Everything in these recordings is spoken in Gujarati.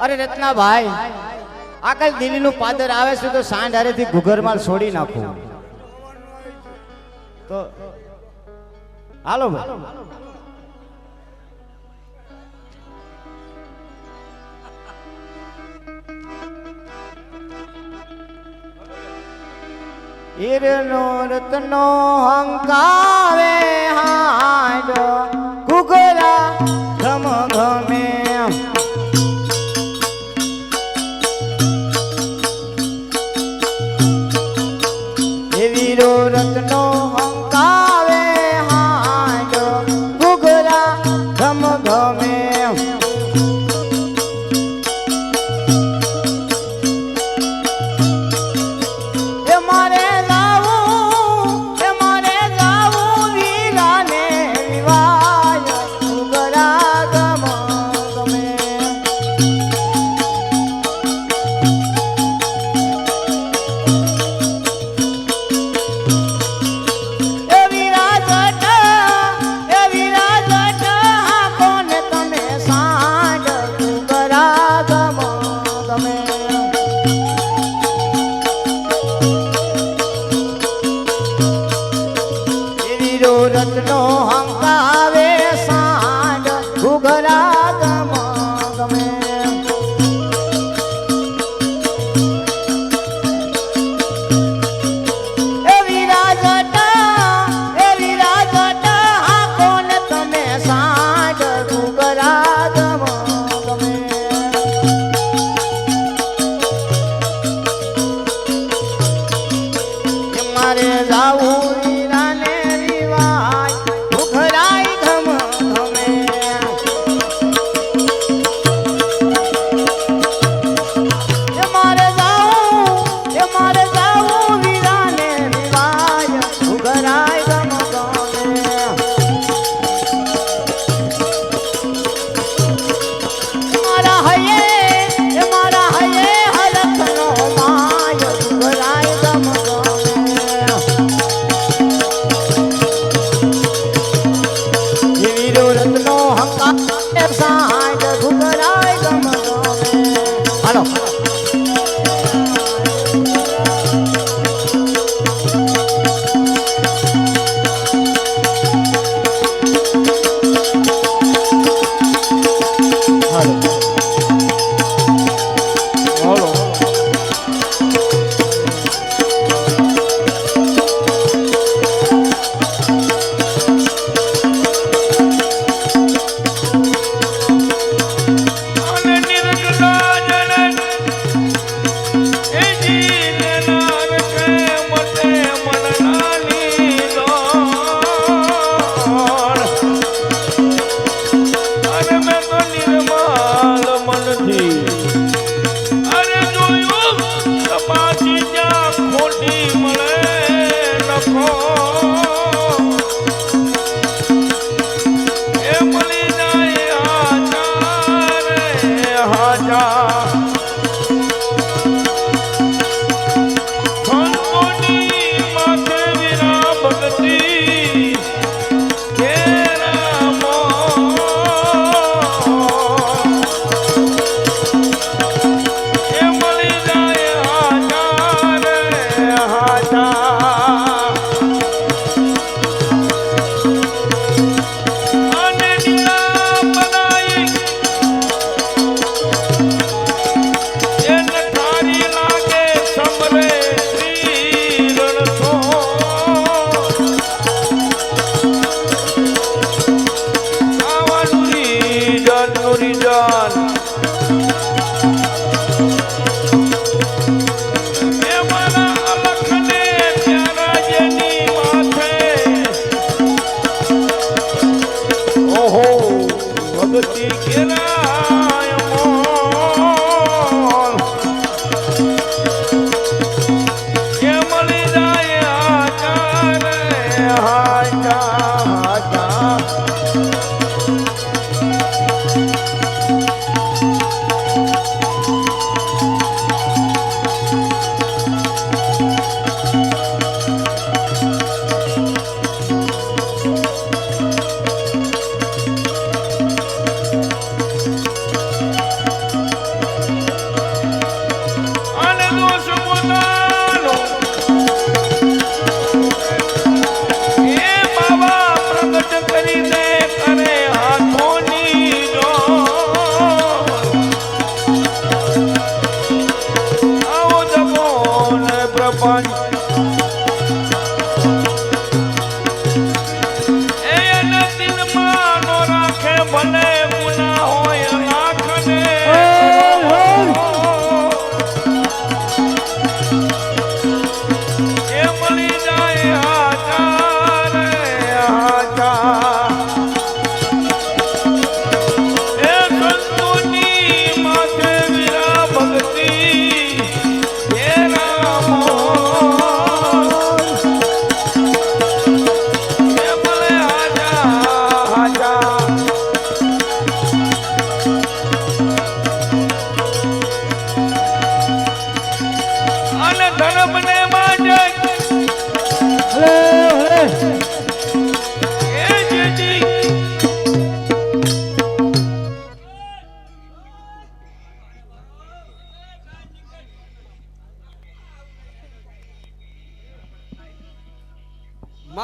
અરે રત્ના રત્નાભાઈ આકાશ દિલ્હીનું પાદર આવે છે તો સાંજ હારેથી ગુગરમાલ છોડી નાખો. તો, હાલો ભાઈ. ઈરનો રતનો હંકાવે હાડો. દેવીરો રત્નો હંકાર મારે જાવું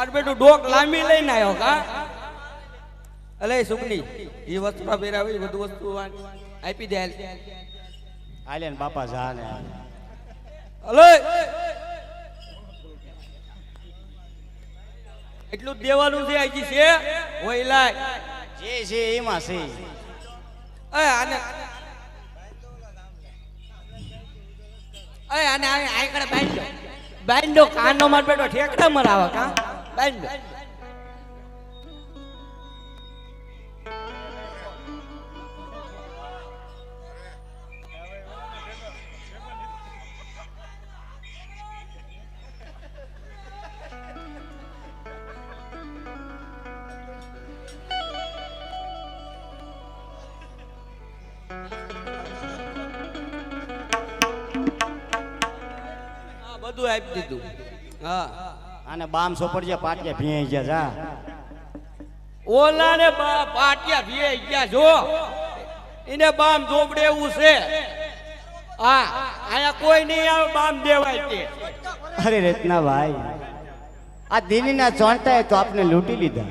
માર બેટું ડોક લાંબી લઈને આવ્યો કા અલે સુકની એ વસ્તુ પહેરાવી બધું વસ્તુ આપી દે આલે ને બાપા જા ને. અલે! એટલું દેવાનું છે હજી છે? લાય. જે છે એમાં છે. એ આને એ આને આંકડે બાંધો બાંધો કાનો માર બેટો ઠેકડા મરાવા કા? બાંધો. બધું આપી દીધું. હા. અને બામ સોપડજે પાટિયા ભીંઈ ગયા જા. ઓલા ને બા પાટિયા ભીએ ગયા જો. એને બામ જોબડે એવું છે. હા આયા કોઈ નહીં આવે બામ દેવાય તે. અરે રત્ના ભાઈ આ દિલ્હીના ચોંટા તો આપને લૂંટી લીધા.